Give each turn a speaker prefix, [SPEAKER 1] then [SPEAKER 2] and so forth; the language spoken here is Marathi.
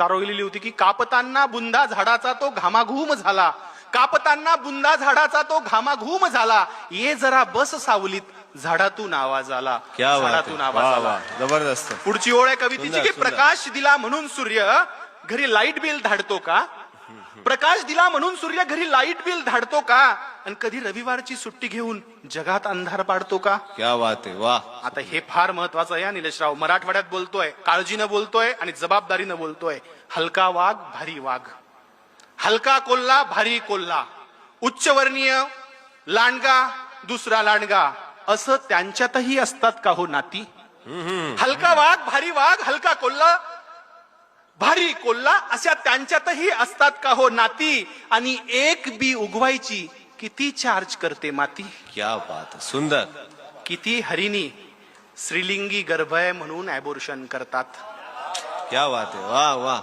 [SPEAKER 1] तारवलेली होती की कापताना बुंदा झाडाचा तो घामाघूम झाला. कापताना बुंदा झाडाचा तो घामाघूम झाला. ये जरा बस सावलीत झाडातून आवाज आला. झाडातून. आवाज आला.
[SPEAKER 2] जबरदस्त.
[SPEAKER 1] पुढची ओळ आहे कवितेची की. प्रकाश दिला म्हणून सूर्य घरी लाइट बिल धाडतो का? प्रकाश दिला म्हणून सूर्य घरी लाइट बिल धाडतो का? आणि कधी रविवारची सुट्टी घेऊन जगात अंधार पाडतो का?
[SPEAKER 2] क्या बात आहे वा
[SPEAKER 1] आता हे फार महत्वाचं आहे निलेशराव. मराठवाड्यात बोलतोय काळजीनं बोलतोय आणि जबाबदारीनं बोलतोय. हलका वाघ भारी वाघ. हलका कोल्हा भारी कोल्हा. उच्चवर्णीय लांडगा दुसरा लांडगा. असं त्यांच्यातही असतात का हो नाती? हलका वाघ भारी वाघ हलका कोल्हा भारी कोल्हा अशा त्यांच्यातही असतात का हो नाती? आणि एक बी उगवायची किती चार्ज करते माती?
[SPEAKER 2] क्या बात. सुंदर.
[SPEAKER 1] किती हरिणी श्रीलिंगी गर्भय म्हणून ऍबोर्शन करतात.
[SPEAKER 2] क्या बात आहे वा वा